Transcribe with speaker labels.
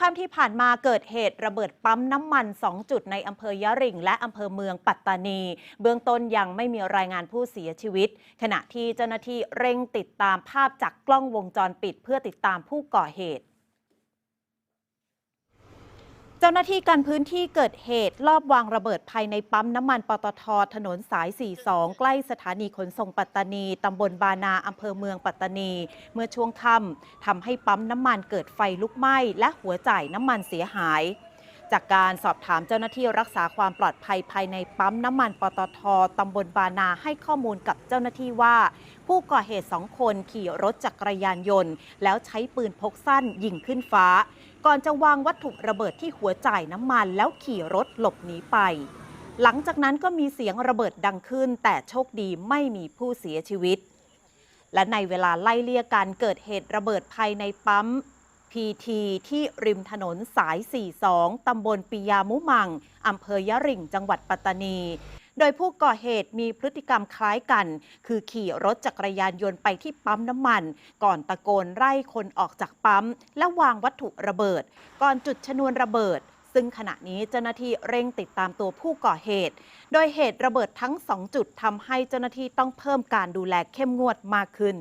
Speaker 1: ค่ำที่ผ่านมาเกิดเหตุระเบิดปั๊มน้ำมัน 2 จุดในอำเภอยะริง และอำเภอเมืองปัตตานี เบื้องต้นยังไม่มีรายงานผู้เสียชีวิต ขณะที่เจ้าหน้าที่เร่งติดตามภาพจากกล้องวงจรปิด เพื่อติดตามผู้ก่อเหตุ จ้าหน้าที่การพื้นที่เกิดเหตุลอบวางระเบิดภายในปั๊มน้ำมันปตท ถนนสาย 42 ใกล้สถานีขนส่งปัตตานี ตำบลบานาอำเภอเมืองปัตตานี เมื่อช่วงค่ำทำให้ปั๊มน้ำมันเกิดไฟลุกไหม้ และหัวจ่ายน้ำมันเสียหาย จากการสอบถามเจ้าหน้าที่รักษาความปลอดภัยภายในปั๊มน้ำมันปตทตำบลบานาให้ข้อมูลกับเจ้าหน้าที่ว่า ผู้ก่อเหตุสองคนขี่รถจักรยานยนต์ แล้วใช้ปืนพกสั้นยิงขึ้นฟ้า ก่อนจะวางวัตถุระเบิดที่หัวจ่ายน้ำมันแล้วขี่รถหลบหนีไป หลังจากนั้นก็มีเสียงระเบิดดังขึ้น แต่โชคดีไม่มีผู้เสียชีวิตและในเวลาไล่เลี่ยกันเกิดเหตุระเบิดภายในปั๊ม PT ที่ริมถนนสาย 42 ตำบลปิยามุมัง อำเภอยะริง จังหวัดปัตตานี โดยผู้ก่อเหตุมีพฤติกรรมคล้ายกัน คือขี่รถจักรยานยนต์ไปที่ปั๊มน้ำมัน ก่อนตะโกนไล่คนออกจากปั๊ม และวางวัตถุระเบิด ก่อนจุดชนวนระเบิดซึ่งขณะนี้เจ้าหน้าที่เร่งติดตามตัวผู้ก่อเหตุ โดยเหตุระเบิดทั้งสองจุดทำให้เจ้าหน้าที่ต้องเพิ่มการดูแลเข้มงวดมากขึ้น